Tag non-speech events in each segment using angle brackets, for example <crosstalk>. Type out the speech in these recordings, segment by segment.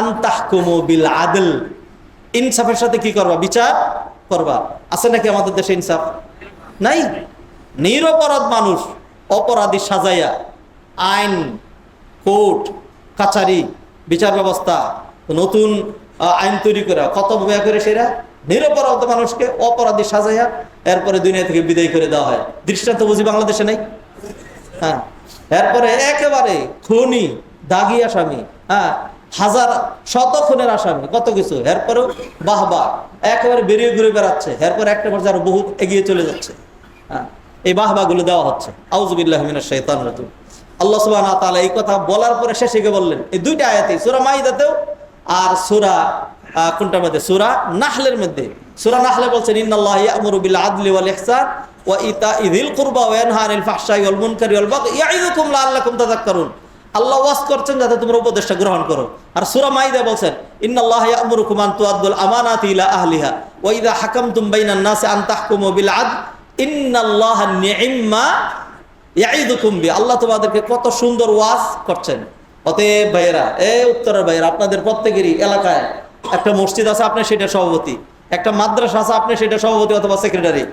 আন্তাহকুমু বিল আদল। ইনসাফের সাথে কি করবা? বিচার করবা। আছে নাকি আমাদের দেশে ইনসাফ? নাই? নিরপরাধ মানুষ অপরাধী সাজাইয়া আইন, কোর্ট কাচারি বিচার ব্যবস্থা, নতুন আইন তৈরি করা কত ব্যয় করে সেরা নিরপরাধ মানুষকে অপরাধী সাজাইয়া এরপরে দুনিয়া থেকে বিদায় করে দেওয়া হয়। দৃষ্টান্ত বুঝি বাংলাদেশে নাই? হ্যাঁ। এরপরে একেবারে খুনি, দাগি আসামি হ্যাঁ হাজার শত খুনের আসামি, কত কিছু। এরপরেও বাহ বাহ। একেবারে বেরিয়ে ঘুরে বেড়াচ্ছে। এরপর একটা পর্যায়ে আরও বহুত এগিয়ে চলে যাচ্ছে। হ্যাঁ এই বাহগুলো দেওয়া হচ্ছে। আউজুবিল্লাহ মিনাশ শাইতানির আল্লাহ সুবহানাহু ওয়া তাআলা এই কথা বলার পরে শেষে গিয়ে বললেন, এই দুইটা আয়াতে সূরা মাইদাতেও আর সূরা কোনটার মধ্যে? সূরা নাহলের মধ্যে। সূরা নাহলে বলছেন, ইন্নাল্লাহ ইয়ামুরু বিল আদলি ওয়াল ইহসান ওয়া ইতাই যিল কুরবা ওয়া ইয়ানহা আনিল ফাহশাই ওয়াল মুনকারি ওয়াল বাগই। ইয়াইদুকুম লাআল্লাকুম তাযাক্কারুন। আল্লাহ ওয়াজ করছেন যাতে তোমরা উপদেশটা গ্রহণ করো। আর সূরা মাইদা বলছেন আল্লাহ তোমাদেরকে কত সুন্দর ওয়াজ করছেন। অতএব ভাইয়েরা, এ উত্তরের ভাইয়েরা, আপনাদের প্রত্যেকেরই এলাকায় একটা মসজিদ আছে, আপনি সেটা সভাপতি। একটা মাদ্রাসা আছে, আপনি সেটা সভাপতি অথবা সেক্রেটারি।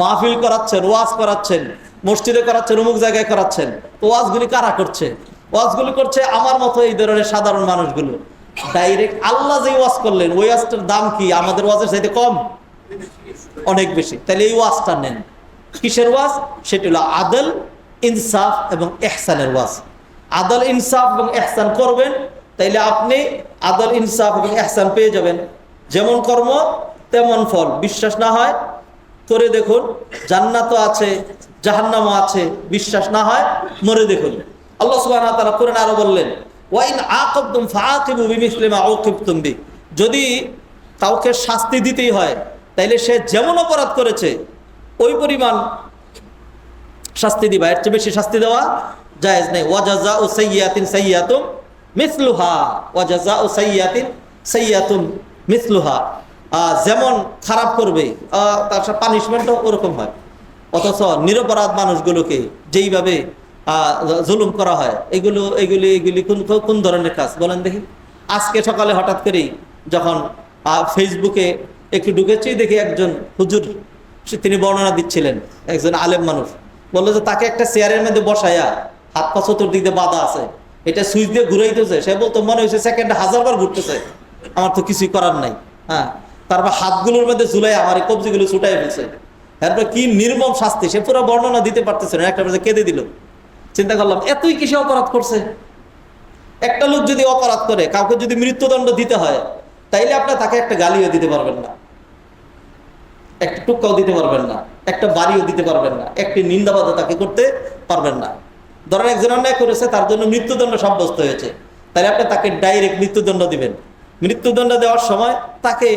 মাহফিল করাচ্ছেন, ওয়াজ করাচ্ছেন, মসজিদে করাচ্ছেন, অমুক জায়গায় করাচ্ছেন। তো ওয়াজগুলি কারা করছে? ওয়াজগুলি করছে আমার মতো এই ধরনের সাধারণ মানুষগুলো। ডাইরেক্ট আল্লাহ যে ওয়াজ করলেন, ওই ওয়াজটার দাম কি? আমাদের ওয়াজের চাইতে কম? অনেক বেশি। তাহলে এই ওয়াজটা নেন। কিসের ওয়াজ? সেটি হলো আদল, ইনসাফ এবং এহসানের ওয়াজ। আদল, ইনসাফ এবং এহসান করবেন, তাইলে আপনি আদল, ইনসাফ এবং এহসান পেয়ে যাবেন। যেমন কর্ম, তেমন ফল। বিশ্বাস না হয়, করে দেখুন। জান্নাতও আছে, জাহান্নামও আছে। বিশ্বাস না হয়, মরে দেখুন। আল্লাহ সুবহানাহু ওয়া তাআলা আরও বললেন ওয়াইন আকাবতুম ফাআকিবু বিমিসলি মা উকিবতুম বি। যদি কাউকে শাস্তি দিতেই হয়, তাইলে সে যেমন অপরাধ করেছে, ওই পরিমাণ শাস্তি দিবা। এর চেয়ে বেশি শাস্তি দেওয়া জায়েজ নেই। ওয়াজাজা ও সাইয়াতিন সাইয়াতুম মিসলুহা। ওয়াজাজা ও সাইয়াতিন সাইয়াতুম মিসলুহা। যেমন খারাপ করবে তার পানিশমেন্টও ওরকম হয়। অথচ নিরপরাধ মানুষগুলোকে যেইভাবে জুলুম করা হয়। এগুলো, এগুলি এগুলি কোন কোন ধরনের কাজ? বলেন দেখি। আজকে সকালে হঠাৎ করেই যখন ফেসবুকে একটু ঢুকেছি, দেখি একজন হুজুর তিনি বর্ণনা দিচ্ছিলেন, একজন আলেম মানুষ। বলল যে তাকে একটা চেয়ারের মধ্যে বসায়া হাত পা চতুর্দিক দিয়ে বাঁধা আছে। এটা সুইচ দিয়ে ঘুরাইতেছে। সে বলতো, মনে হয়েছে সেকেন্ডে হাজার বার ঘুরতেছে। আমার তো কিছুই করার নাই। হ্যাঁ। তারপর হাতগুলোর মধ্যে ঝুলাই আমার এই কবজিগুলো ছুটাই ফেলছে। এরপর কি নির্মম শাস্তি, সে পুরো বর্ণনা দিতে পারতেছে না। একটা কেঁদে দিল। চিন্তা করলাম, এতই কিসে অপরাধ করছে? একটা লোক যদি অপরাধ করে, কাউকে যদি মৃত্যুদণ্ড দিতে হয়, তাইলে আপনি তাকে একটা গালিও দিতে পারবেন না। একটা টুকাও দিতে পারবেন না, একটা বাড়িও দিতে পারবেন না, একটি নিন্দাবাদও তাকে করতে পারবেন না। ধরেন একজন অন্যায় করেছে, তার জন্য মৃত্যুদণ্ড সাব্যস্ত হয়েছে তাহলে আপনি তাকে ডাইরেক্ট মৃত্যুদণ্ড দিবেন। মৃত্যুদণ্ড দেওয়ার সময় তাকে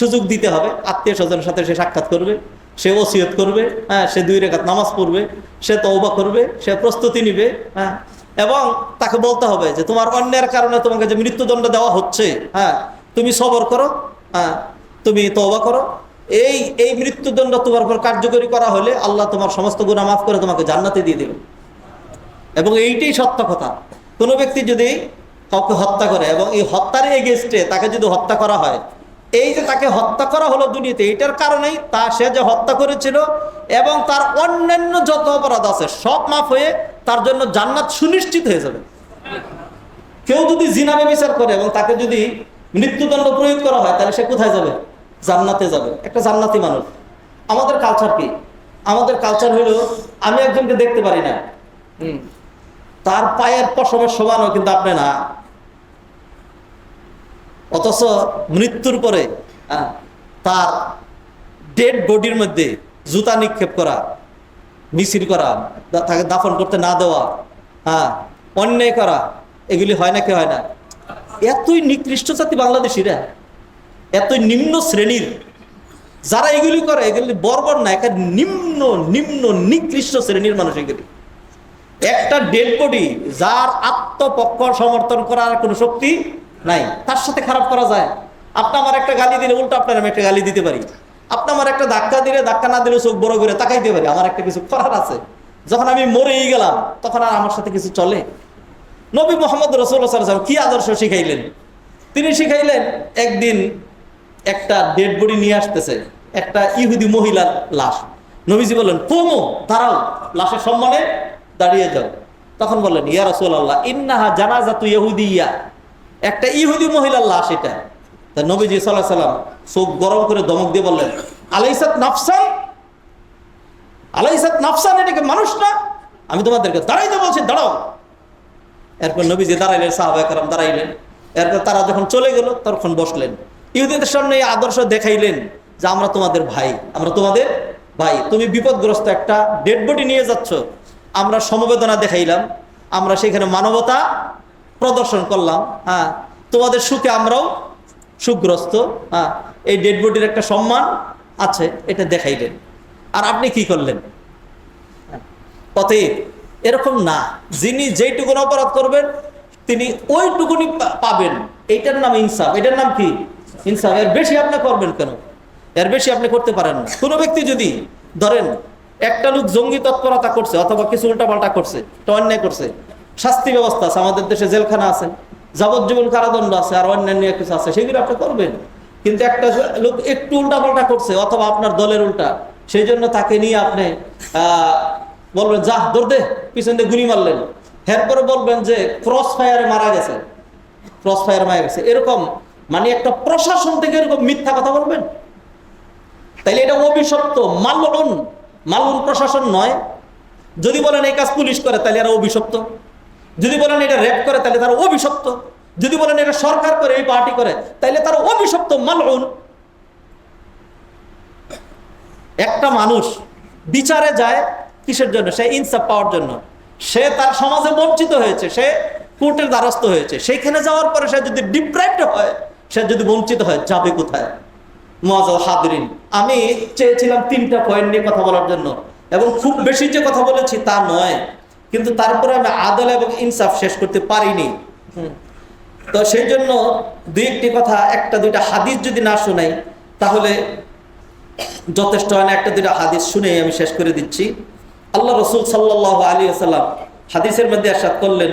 সুযোগ দিতে হবে আত্মীয় স্বজনের সাথে সে সাক্ষাৎ করবে সে ওসিয়ত করবে হ্যাঁ সে দুই রেখাত নামাজ পড়বে, সে তওবা করবে, সে প্রস্তুতি নিবে হ্যাঁ এবং তাকে বলতে হবে যে তোমার অন্যের কারণে তোমাকে যে মৃত্যুদণ্ড দেওয়া হচ্ছে হ্যাঁ তুমি সবর করো হ্যাঁ তুমি তওবা করো। এই এই মৃত্যুদণ্ড তোমার উপর কার্যকরী করা হলে আল্লাহ তোমার সমস্ত গুণা মাফ করে তোমাকে জান্নাতে দিয়ে দেবে। এবং এইটাই সত্য কথা। কোনো ব্যক্তি যদি কাউকে হত্যা করে এবং এই হত্যার এগেস্টে তাকে যদি হত্যা করা হয় এই যে তাকে হত্যা করা হলো দুনিয়াতে এটার কারণেই তা সে যে হত্যা করেছিল এবং তার অন্যান্য যত অপরাধ আছে সব মাফ হয়ে তার জন্য জান্নাত সুনিশ্চিত হয়ে যাবে। কেউ যদি জিনাবে বিচার করে এবং তাকে যদি মৃত্যুদণ্ড প্রয়োগ করা হয় তাহলে সে কোথায় যাবে? জান্নাতে যাবে। একটা জান্নাতি মানুষ। আমাদের কালচার কি? আমাদের কালচার হলো আমি একজনকে দেখতে পারি না। তার পায়ের পশমের সমানও কিন্তু আপনি না। অথচ মৃত্যুর পরে তার ডেড বডির মধ্যে জুতা নিক্ষেপ করা, মিছিল করা তাকে দাফন করতে না দেওয়া হ্যাঁ অন্যায় করা, এগুলি হয় নাকি হয় না? এতই নিকৃষ্ট জাতি বাংলাদেশিরা, এতই নিম্ন শ্রেণির, যারা এগুলি করে, এগুলি বর্বর না একটা নিম্ন নিম্ন, নিকৃষ্ট শ্রেণির মানুষ এগুলি। একটা ডেড বডি, যার আত্মপক্ষ সমর্থন করার কোনো শক্তি নাই। তার সাথে খারাপ করা যায়। আপনি আমার একটা গালি দিলে উল্টো আপনার আমি একটা গালি দিতে পারি। আপনি আমার একটা ধাক্কা দিলে ধাক্কা না দিলে চোখ বড় করে তাকাইতে পারি। আমার একটা কিছু করার আছে। যখন আমি মরেই গেলাম, তখন আর আমার সাথে কিছু চলে? নবী মোহাম্মদ রসুল্লাহ সাল্লাম কি আদর্শ শিখাইলেন? তিনি শিখাইলেন, একদিন একটা ডেড বডি নিয়ে আসতেছে, একটা ইহুদি মহিলার লাশ। নবীজি বললেন, কোমো, দাঁড়াও, লাশের সম্মানে দাঁড়িয়ে যাও। তখন বললেন, ইয়া রাসূলুল্লাহ, ইন্নাহা জানাজাতু ইহুদিয়া। একটা ইহুদি মহিলার লাশ এটা তা নবীজি আলাইহি সাল্লাম চোখ গরম করে দমক দিয়ে বললেন, আলাইসাত নাফসান? আলাইসাত নাফসান এটাকে মানুষ না? আমি তোমাদেরকে দাঁড়াইতে বলছি, দাঁড়াও। এরপর নবীজি দাঁড়াইলেন, সাহাবা একরাম দাঁড়াইলেন। এরপর তারা যখন চলে গেল, তখন বসলেন। ইহুদিদের সামনে এই আদর্শ দেখাইলেন যে, আমরা তোমাদের ভাই, আমরা তোমাদের ভাই। তুমি বিপদগ্রস্ত একটা ডেড বডি নিয়ে যাচ্ছ। আমরা সমবেদনা দেখাইলাম। আমরা সেখানে মানবতা প্রদর্শন করলাম হ্যাঁ। তোমাদের সুখে আমরাও সুখগ্রস্ত হ্যাঁ। এই ডেড বডির একটা সম্মান আছে, এটা দেখাইলেন। আর আপনি কি করলেন? অতএব এরকম না। যিনি যেইটুকুন অপরাধ করবেন, তিনি ওইটুকুনি পাবেন। এইটার নাম ইনসাফ। এটার নাম কি? ইনসাফ। এর বেশি আপনি করবেন কেন? এর বেশি আপনি করতে পারেন না। কোনো ব্যক্তি যদি, ধরেন, একটা লোক জঙ্গি তৎপরতা করছে, অথবা কিছু উল্টাপাল্টা করছে অন্যায় করছে শাস্তি ব্যবস্থা আছে, আমাদের দেশে জেলখানা আছে, যাবজ্জীবন কারাদণ্ড আছে, আর অন্যান্য কিছু আছে, সেগুলো আপনি করবেন। কিন্তু একটা লোক একটু উল্টাপাল্টা করছে, অথবা আপনার দলের উল্টা, সেই জন্য তাকে নিয়ে আপনি বলবেন যা দৌড় দে, পিছন দিয়ে গুলি মারলেন। এরপরে বলবেন যে ক্রস ফায়ারে মারা গেছে। ক্রস ফায়ার মারা গেছে। এরকম মানে একটা প্রশাসন থেকে এরকম মিথ্যা কথা বলবেন? তাইলে এটা অভিশপ্ত মালউন মালউন প্রশাসন নয়। যদি বলেন, এই কাজ পুলিশ করে তাহলে এরা অভিশপ্ত। যদি বলেন এটা র্যাপ করে, তাহলে তারা অভিশপ্ত। যদি বলেন এটা সরকার করে, এই পার্টি করে, তাহলে তারা অভিশপ্ত মালউন। একটা মানুষ বিচারে যায় কিসের জন্য? সে ইনসাফ পাওয়ার জন্য। সে তার সমাজে বঞ্চিত হয়েছে, সে কোর্টের দ্বারস্থ হয়েছে। সেইখানে যাওয়ার পরে সে যদি ডিপ্রাইভড হয়, সে যদি বঞ্চিত হয়, যাবে কোথায়? হাদরিন, আমি চেয়েছিলাম তিনটা পয়েন্ট নিয়ে কথা বলার জন্য। এবং খুব বেশি যে কথা বলেছি তা নয়। কিন্তু তারপরে আমি আদল এবং ইনসাফ শেষ করতে পারিনি। তো সেই জন্য দুই একটি কথা একটা দুইটা হাদিস যদি না শোনাই তাহলে যথেষ্ট হয় না। একটা দুইটা হাদিস শুনে আমি শেষ করে দিচ্ছি। আল্লাহ রসুল সাল্লাহ আলী আসাল্লাম হাদিসের মধ্যে আসাদ করলেন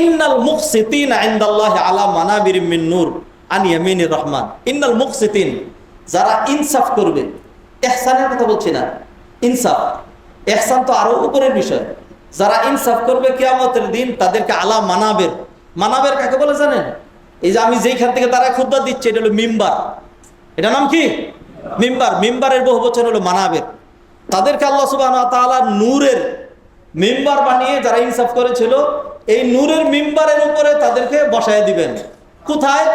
ইন্নাল মুকসিতিন ইনদাল্লাহি আলা মানাবির মিন নূর আন ইয়ামিনির রহমান। ইন্নাল মুকসিতিন যারা ইনসাফ করবে ইহসানের কথা বলছি না। ইনসাফ। ইহসান তো আরও উপরের বিষয়। যারা ইনসাফ করবে কেয়ামতের দিন, তাদেরকে আলা মানাবের মানাবের কাকে বলে জানেন? এই যে আমি যেইখান থেকে তারা খুদ্া দিচ্ছি, এটা হলো মিম্বার। এটা নাম কি? মিম্বার। মিম্বারের বহু বছর হলো মানাবের। তাদেরকে আল্লাহ সুবাহ নূরের মিম্বার বানিয়ে যারা ইনসাফ করেছিল, এই নূরের মিম্বারের উপরে তাদেরকে বসায় দিবেন। কোথায়?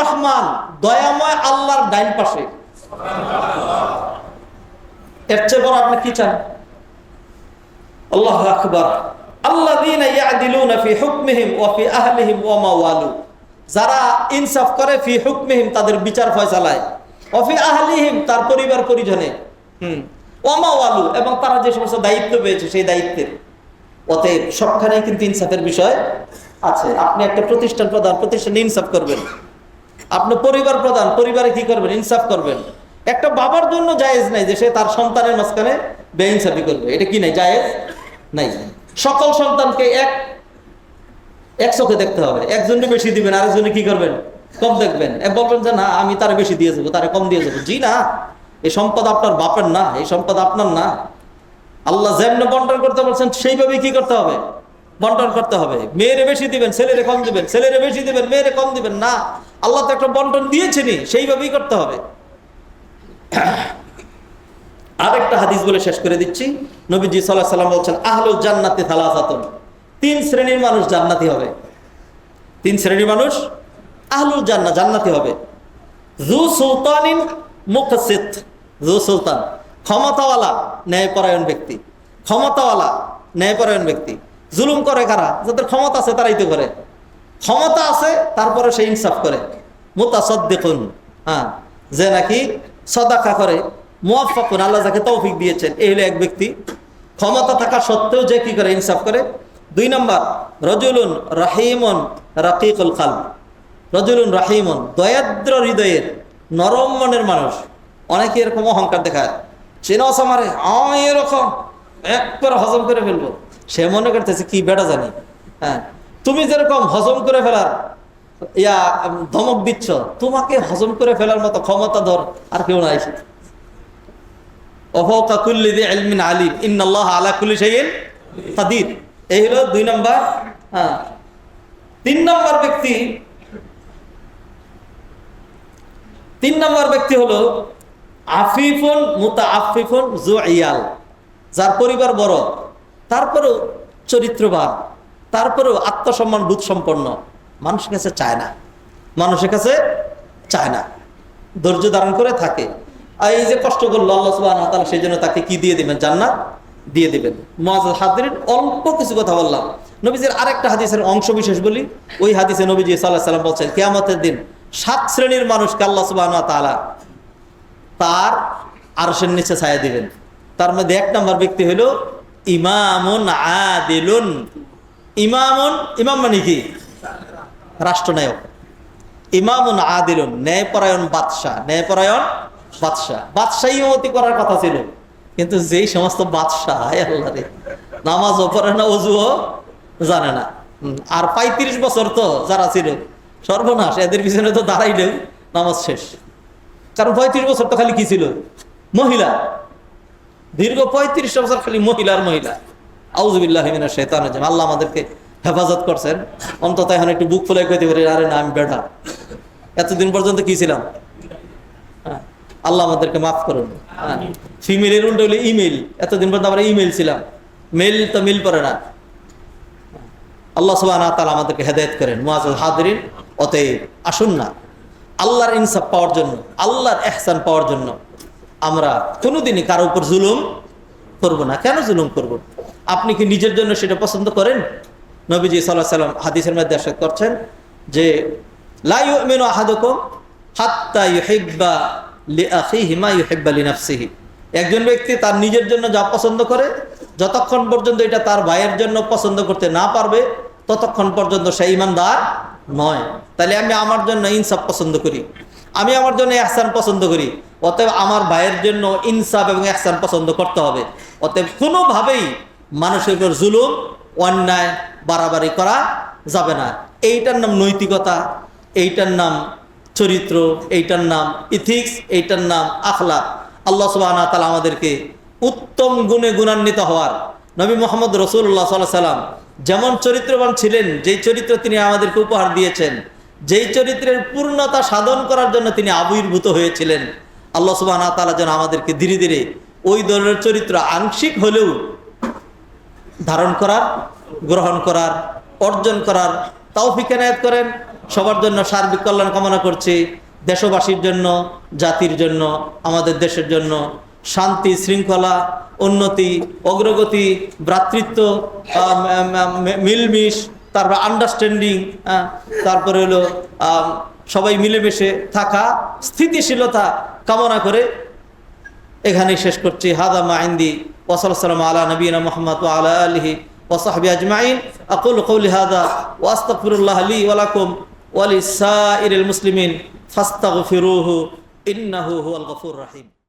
রহমান, দয়াময় আল্লাহর ডাইন পাশে। এর চেয়ে বড় আপনি কি চান? আল্লাহ আকবার। যারা ইনসাফ করে, ফি হুকমিহিম তাদের বিচার ফয়সালায়। ওয়া ফি আহলিহিম, তার পরিবার পরিজনে। হুম। ওয়া মাওয়ালু, এবং তারা যে সমস্ত দায়িত্ব পেয়েছে, সেই দায়িত্বের। অতএব সবখানে কিন্তু ইনসাফের বিষয় আছে। আপনি একটা প্রতিষ্ঠান প্রধান প্রতিষ্ঠানে ইনসাফ করবেন। আপনি পরিবার প্রধান পরিবারে কি করবেন? ইনসাফ করবেন। একটা বাবার জন্য জায়েজ নাই যে সে তার সন্তানের মাঝখানে বেইনসাফি করবে। এটা কি নাই? জায়েজ নাই। সকল সন্তানকে এক এক চোখে দেখতে হবে। একজনকে বেশি দিবেন আরেকজনে কি করবেন? কম দেখবেন। বলবেন যে, না, আমি তারে বেশি দিয়ে যাব, তারে কম দিয়ে যাব। জি না। এই সম্পদ আপনার বাপের না, এই সম্পদ আপনার না। আল্লাহ যেমন বন্টন করতে বলছেন সেইভাবে কি করতে হবে? বন্টন করতে হবে। মেয়েরে বেশি দিবেন, ছেলেরে কম দিবেন। ছেলেরে বেশি দিবেন, মেয়েরে কম দিবেন, না। আল্লাহ তো একটা বন্টন দিয়েছেনই, সেইভাবেই করতে হবে। <coughs> আরেকটা হাদিস বলে শেষ করে দিচ্ছি। নবীজি সাল্লাহ সাল্লাম বলছেন, আহলুল জান্নাতি থালাসাতুন তিন শ্রেণির মানুষ জান্নাতি হবে। তিন শ্রেণির মানুষ আহলুল জান্না জান্নাতি হবে। জু সুলতানিন মুখসিত। জু সুলতান। ক্ষমতাওয়ালা, ন্যায়পরায়ণ ব্যক্তি। ক্ষমতাওয়ালা, ন্যায়পরায়ণ ব্যক্তি। জুলুম করে কারা? যাদের ক্ষমতা আছে তারাই তো করে। ক্ষমতা আছে, তারপরে সে ইনসাফ করে। মুতাসদ্দিকুন। হ্যাঁ যে নাকি সদাকা করে মুয়াফাকুন আল্লাহ যাকে তৌফিক দিয়েছেন, এই হলো এক ব্যক্তি। ক্ষমতা থাকা সত্ত্বেও যে কি করে? ইনসাফ করে। দুই নম্বর, রজুলুন রাহিমন রাকিকুল খাল রজুলুন রাহিমন, দয়াদ্র হৃদয়ের নরম মনের মানুষ। অনেকে এরকম অহংকার দেখায়। চেনাস আমারে আমি এরকম, একবার হজম করে ফেলব। সে মনে করতেছে, কি বেটা জানি। হ্যাঁ তুমি যেরকম হজম করে ফেলার ইয়া ধমক দিচ্ছ। তোমাকে হজম করে ফেলার মতো ক্ষমতা ধর, আর কেউ নাই। দুই নম্বর হ্যাঁ। ব্যক্তি, তিন নম্বর ব্যক্তি হলো আফিফুন মুতা যার পরিবার বড়। তারপরেও চরিত্রবান, তারপরেও আত্মসম্মান বোধ সম্পন্ন মানুষের কাছে চায় না। মানুষের কাছে চায় না। ধৈর্য ধারণ করে থাকে। আর এই যে কষ্ট করল আল্লাহ সুবাহ তাহলে সেই জন্য তাকে কি দিয়ে দিবেন? জান্নাত দিয়ে দিবেন। মহাজ অল্প কিছু কথা বললাম। নবীজির আরেকটা হাদিসের অংশ বিশেষ বলি। ওই হাদিসে নবীজি সাল্লাহ সাল্লাম বলছেন, কেয়ামতের দিন সাত শ্রেণির মানুষকে আল্লাহ সুবাহ তালা তার আরশের নিচে ছায়া দিবেন। তার মধ্যে এক নম্বর ব্যক্তি হলো ইমামুন আদিলুন। ইমামুন, ইমাম মানে কি? রাষ্ট্রনায়ক। ইমামুন আদিলুন, ন্যায়পরায়ণ বাদশাহ। ন্যায়পরায়ণ বাদশাহ। বাদশাহ ইমামতি করার কথা ছিল। কিন্তু যেই সমস্ত বাদশাহ আল্লাহ রে নামাজও পড়ে না, অজুও জানে না। আর পঁয়ত্রিশ বছর তো যারা ছিল, সর্বনাশ, এদের পিছনে তো দাঁড়াইলেও নামাজ শেষ। কারণ পঁয়ত্রিশ বছর তো খালি কি ছিল? মহিলা। দীর্ঘ পঁয়ত্রিশ বছর খালি মহিলার মহিলা। আউজবিল্লাহ শেতান আল্লাহ আমাদেরকে হেফাজত করছেন। অন্তত এখন একটু বুক ফুলে কইতে পারি আরে না আমি বেড়া এতদিন পর্যন্ত কি ছিলাম? হ্যাঁ, আল্লাহ আমাদেরকে মাফ করুন। ফিমেলের উল্টো হলে ইমেল। এতদিন পর্যন্ত আমরা ইমেল ছিলাম। মেল তো মিল পড়ে না। আল্লাহ সুবাহ তালা আমাদেরকে হেদায়ত করেন। মুআজ হাদরিন অতএব আসুন না। আল্লাহর ইনসাফ পাওয়ার জন্য আল্লাহর এহসান পাওয়ার জন্য আমরা কোনোদিনই কারও উপর জুলুম করব না। কেন জুলুম করব? আপনি কি নিজের জন্য সেটা পছন্দ করেন? নবীজি সাল্লাহ সাল্লাম হাদিসের মধ্যে আশা করছেন যে, লা ইউমিনু আহাদুকুম হাত্তা ইউহিব্বা লিআখিহি মা ইউহিব্বা লিনাফসিহি। একজন ব্যক্তি তার নিজের জন্য যা পছন্দ করে, যতক্ষণ পর্যন্ত এটা তার ভাইয়ের জন্য পছন্দ করতে না পারবে, ততক্ষণ পর্যন্ত সে ইমানদার নয়। তাহলে আমি আমার জন্য ইনসাফ পছন্দ করি, আমি আমার জন্য এহসান পছন্দ করি, অতএব আমার ভাইয়ের জন্য ইনসাফ এবং এহসান পছন্দ করতে হবে। অতএব কোনোভাবেই মানুষের উপর জুলুম অন্যায় বাড়াবাড়ি করা যাবে না। এইটার নাম নৈতিকতা, এইটার নাম চরিত্র, এইটার নাম ইথিক্স এইটার নাম আখলা আল্লাহ সুবাহ তালা আমাদেরকে উত্তম গুণে গুণান্বিত হওয়ার নবী মোহাম্মদ রসুল্লাহ সাল্লাহ সাল্লাম যেমন চরিত্রবান ছিলেন, যেই চরিত্র তিনি আমাদেরকে উপহার দিয়েছেন, যেই চরিত্রের পূর্ণতা সাধন করার জন্য তিনি আবির্ভূত হয়েছিলেন। আল্লাহ সুবাহ তালা যেন আমাদেরকে ধীরে ধীরে ওই ধরনের চরিত্র আংশিক হলেও ধারণ করার, গ্রহণ করার, অর্জন করার তৌফিক এনায়ত করেন। সবার জন্য সার্বিক কল্যাণ কামনা করছি। দেশবাসীর জন্য, জাতির জন্য, আমাদের দেশের জন্য শান্তি, শৃঙ্খলা, উন্নতি, অগ্রগতি, ভ্রাতৃত্ব মিলমিশ, তারপর আন্ডারস্ট্যান্ডিং তারপরে হলো সবাই মিলেমিশে থাকা স্থিতিশীলতা কামনা করে এখানেই শেষ করছি। হাদা وصلى الله على نبينا محمد وعلى آله وصحبه أجمعين. أقول قولي هذا وأستغفر الله لي ولكم ولسائر المسلمين فاستغفروه إنه هو الغفور الرحيم.